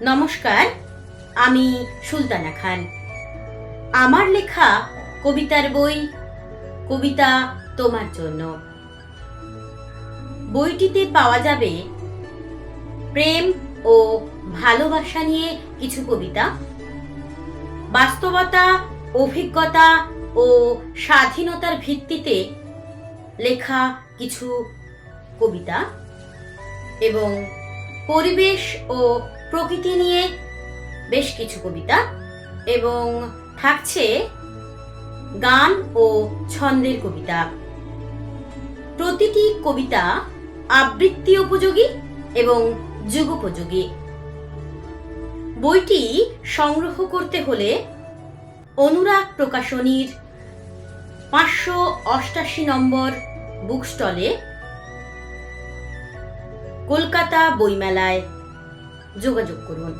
নমস্কার, আমি সুলতানা খান। আমার লেখা কবিতার বই, কবিতা তোমার জন্য। বইটিতে পাওয়া যাবে প্রেম ও ভালোবাসা নিয়ে কিছু কবিতা, বাস্তবতা, অভিজ্ঞতা ও স্বাধীনতার ভিত্তিতে লেখা কিছু কবিতা এবং পরিবেশ ও প্রকৃতি নিয়ে বেশ কিছু কবিতা এবং থাকছে গান ও ছন্দের কবিতা। প্রতিটি কবিতা আবৃত্তি উপযোগী এবং যুগোপযোগী বইটি সংগ্রহ করতে হলে অনুরাগ প্রকাশনীর পাঁচশো অষ্টাশি নম্বর বুক স্টলে কলকাতা বইমেলায় যোগাযোগ করুন